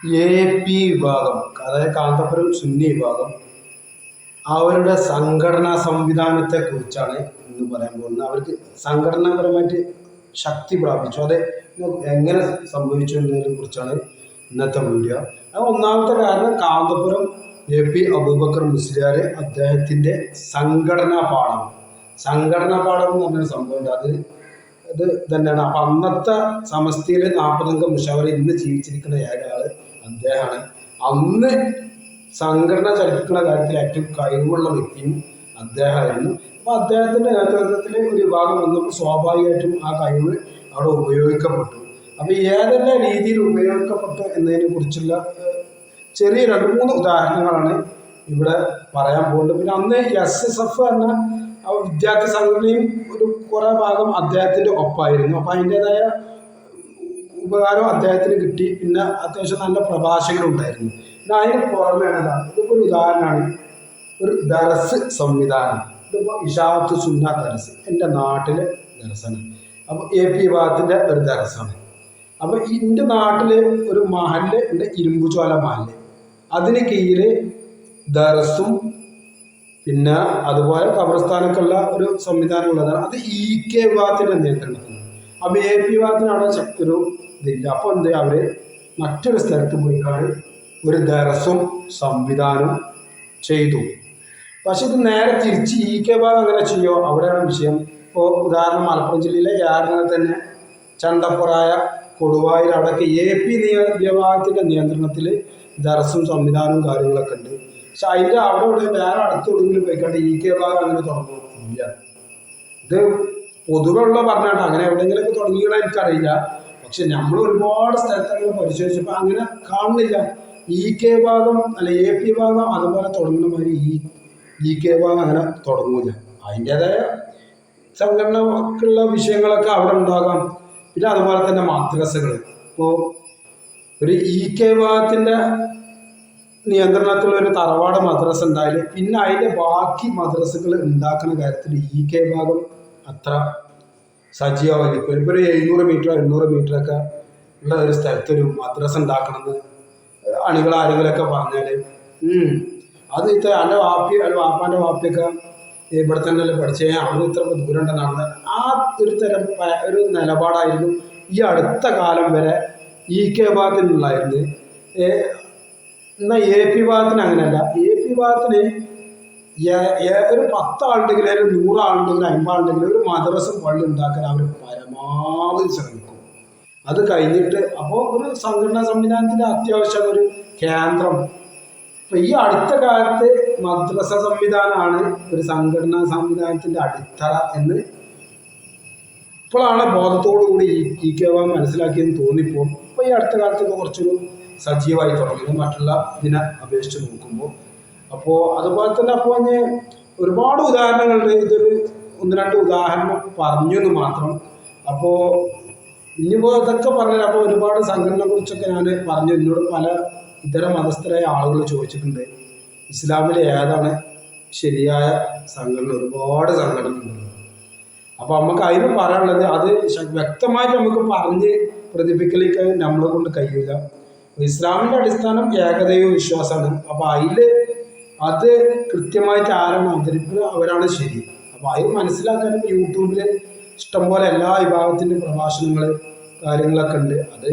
A P വിഭാഗം അതായത് കാന്തപുരം സുന്നി വിഭാഗം അവരുടെ സംഘടനാ സംവിധാനത്തെ കുറിച്ചാണ് ഇന്ന് പറയാൻ പോകുന്നത്. അവർക്ക് സംഘടനാപരമായിട്ട് ശക്തി പ്രാപിച്ചു. അത് എങ്ങനെ സംഭവിച്ചു എന്നതിനെ കുറിച്ചാണ് ഇന്നത്തെ വീഡിയോ. അത് ഒന്നാമത്തെ കാരണം കാന്തപുരം എ പി അബൂബക്കർ മുസ്ലിയാർ അദ്ദേഹത്തിന്റെ സംഘടനാ പാഠം. സംഘടനാ പാഠം എന്ന് പറഞ്ഞൊരു സംഭവമുണ്ട്. അത് ഇത് തന്നെയാണ്. അപ്പം അന്നത്തെ സമസ്തിയിൽ നാൽപ്പതംഗം മുഷാവർ ഇന്ന് ജീവിച്ചിരിക്കുന്ന ഏക അദ്ദേഹമാണ് അന്ന് സംഘടന ചലിപ്പിക്കുന്ന കാര്യത്തിൽ ഏറ്റവും കഴിവുള്ള വ്യക്തിയും അദ്ദേഹമായിരുന്നു. അപ്പോൾ അദ്ദേഹത്തിന്റെ നേതൃത്വത്തിൽ ഒരു വിഭാഗം വന്നപ്പോൾ സ്വാഭാവികമായിട്ടും ആ കഴിവ് അവിടെ ഉപയോഗിക്കപ്പെട്ടു. അപ്പോൾ ഏതെല്ലാം രീതിയിൽ ഉപയോഗിക്കപ്പെട്ടു എന്നതിനെ കുറിച്ചുള്ള ചെറിയ രണ്ട് മൂന്ന് ഉദാഹരണങ്ങളാണ് ഇവിടെ പറയാൻ പോകുന്നത്. പിന്നെ അന്ന് എസ് എസ് എഫ് എന്ന വിദ്യാർത്ഥി സംഘടനയും ഒരു കുറേ ഭാഗം അദ്ദേഹത്തിന്റെ ഒപ്പമായിരുന്നു. അപ്പോൾ അതിന്റെതായ ഉപകാരം അദ്ദേഹത്തിന് കിട്ടി. പിന്നെ അത്യാവശ്യം നല്ല പ്രഭാഷകരുണ്ടായിരുന്നു പിന്നെ അതിന് പുറമേണതാ ഇതിപ്പോൾ ഒരു ഉദാഹരണമാണ്. ഒരു ദറസ് സംവിധാനം. ഇതിപ്പോൾ ഇഷാത്ത് സുന്ന ദറസ് എന്റെ നാട്ടിലെ ദറസാണ് അപ്പോൾ എ പി വിഭാഗത്തിന്റെ ഒരു ദറസാണ് അപ്പോൾ എന്റെ നാട്ടിലെ ഒരു മഹൽ എന്റെ ഇരുമ്പുചോല മഹൽ അതിന് കീഴിൽ ദറസും പിന്നെ അതുപോലെ കബർസ്ഥാനൊക്കെയുള്ള ഒരു സംവിധാനം ഉള്ളതാണ്. അത് ഇ കെ വിഭാഗത്തിന്റെ നിയന്ത്രണത്തിലാണ് അപ്പോൾ എ പി വിഭാഗത്തിനാണ് ഒരു ഇതില്ല അപ്പോൾ എന്ത് അവർ മറ്റൊരു സ്ഥലത്ത് പോയിക്കാണ് ഒരു ദറസും സംവിധാനം ചെയ്തു. പക്ഷെ ഇത് നേരെ തിരിച്ച് ഈ കെ ഭാഗം അങ്ങനെ ചെയ്യോ? അവിടെയാണ് വിഷയം. ഇപ്പോൾ ഉദാഹരണം മലപ്പുറം ജില്ലയിലെ യാറിനെ തന്നെ ചണ്ടപ്പുറായ കൊടുവായൂർ അവിടെയൊക്കെ എ പി നിയ വിഭാഗത്തിന്റെ നിയന്ത്രണത്തിൽ ദറസും സംവിധാനവും കാര്യങ്ങളൊക്കെ ഉണ്ട്. പക്ഷെ അതിന്റെ അവിടെ ഇവിടെ വേറെ അടുത്തെവിടെയെങ്കിലും പോയിക്കാണ്ട് ഇ കെ ഭാഗം അങ്ങനെ തുടങ്ങുന്നില്ല ഇത് പൊതുവെയുള്ള പറഞ്ഞാട്ടോ അങ്ങനെ എവിടെയെങ്കിലുമൊക്കെ തുടങ്ങിയാൽ എനിക്കറിയില്ല. പക്ഷെ നമ്മൾ ഒരുപാട് സ്ഥലത്തൊക്കെ പരിശോധിച്ചപ്പോൾ അങ്ങനെ കാണുന്നില്ല. ഇ കെ ഭാഗം അല്ല എ പി ഭാഗം അതുപോലെ തുടങ്ങുന്ന മാതിരി ഇ ഇ കെ ഭാഗം അങ്ങനെ തുടങ്ങൂല അതിന്റെതായ സംഘടനക്കുള്ള വിഷയങ്ങളൊക്കെ അവിടെ ഉണ്ടാകാം. പിന്നെ അതുപോലെ തന്നെ മദ്രസകൾ ഇപ്പോൾ ഒരു ഇ കെ ഭാഗത്തിന്റെ നിയന്ത്രണത്തിലുള്ള ഒരു തറവാട് മദ്രസ ഉണ്ടായാൽ പിന്നെ അതിന്റെ ബാക്കി മദ്രസകൾ ഉണ്ടാക്കുന്ന കാര്യത്തിൽ ഇ കെ ഭാഗം അത്ര ഇപ്പോൾ ഇപ്പോൾ ഒരു എഴുന്നൂറ് മീറ്റർ എണ്ണൂറ് മീറ്റർ ഒക്കെ ഉള്ള ഒരു സ്ഥലത്തൊരു മദ്രസ ഉണ്ടാക്കണമെന്ന് അണികൾ ആരെങ്കിലൊക്കെ പറഞ്ഞാൽ അത് ഇത്ര എന്റെ വാപ്പി അല്ല വാപ്പാന്റെ വാപ്പിയൊക്കെ ഇവിടെ തന്നെ അല്ലേ പഠിച്ചേ അവിടെ ഇത്ര ദൂരം ഉണ്ടെന്നാണ് ആ ഒരു തരം ഒരു നിലപാടായിരുന്നു ഈ അടുത്ത കാലം വരെ ഇ കെ ഭാഗത്തിനുള്ളായിരുന്നു എന്നാൽ എ പി ഭാഗത്തിന് അങ്ങനെയല്ല. എ പി ഭാഗത്തിന് ഒരു പത്താളുണ്ടെങ്കിൽ അല്ലെങ്കിൽ നൂറാളുണ്ടെങ്കിൽ അമ്പതാളുണ്ടെങ്കിൽ ഒരു മദ്രസം പള്ളി ഉണ്ടാക്കാൻ അവർ പരമാവധി ശ്രമിക്കും. അത് കഴിഞ്ഞിട്ട് അപ്പോൾ ഒരു സംഘടനാ സംവിധാനത്തിന്റെ അത്യാവശ്യം ഒരു കേന്ദ്രം. ഇപ്പൊ ഈ അടുത്ത കാലത്ത് മദ്രസ സംവിധാനമാണ് ഒരു സംഘടനാ സംവിധാനത്തിന്റെ അടിത്തറ എന്ന് ഇപ്പോഴാണ് ബോധത്തോടു കൂടി ഈ ഇ കെ വാ മനസ്സിലാക്കിയെന്ന് തോന്നിപ്പോൾ ഇപ്പോൾ ഈ അടുത്ത കാലത്തൊക്കെ കുറച്ചൊരു സജീവമായി തുടങ്ങി. മറ്റുള്ള ഇതിനെ അപേക്ഷിച്ച് നോക്കുമ്പോൾ അപ്പോൾ അതുപോലെ തന്നെ അപ്പോൾ ഞാൻ ഒരുപാട് ഉദാഹരണങ്ങളുണ്ട് ഇതൊരു ഒന്ന് രണ്ട് ഉദാഹരണം പറഞ്ഞു എന്ന് മാത്രം. അപ്പോൾ ഇനിയിപ്പോൾ ഇതൊക്കെ പറഞ്ഞാൽ അപ്പോൾ ഒരുപാട് സംഘടനയെ കുറിച്ചൊക്കെ ഞാൻ പറഞ്ഞു. എന്നോട് പല ഇതര മതസ്ഥരായ ആളുകൾ ചോദിച്ചിട്ടുണ്ട്. ഇസ്ലാമിൽ ഏതാണ് ശരിയായ സംഘടന? ഒരുപാട് സംഘടനകളുണ്ട്. അപ്പോൾ നമുക്ക് അതിന് പറയാനുള്ളത് അത് വ്യക്തമായിട്ട് നമുക്ക് പറഞ്ഞ് പ്രതിഫലിക്കാൻ നമ്മളെ കൊണ്ട് കഴിയില്ല ഇസ്ലാമിന്റെ അടിസ്ഥാനം ഏകതയോ വിശ്വാസമാണ്. അപ്പോൾ അതിൽ അത് കൃത്യമായിട്ട് ആരാണ് അവതരിപ്പിക്കുന്നത് അവരാണ് ശരി. അപ്പോൾ അത് മനസ്സിലാക്കാൻ യൂട്യൂബിൽ ഇഷ്ടംപോലെ എല്ലാ വിഭാഗത്തിന്റെ പ്രഭാഷണങ്ങൾ കാര്യങ്ങളൊക്കെ ഉണ്ട്. അത്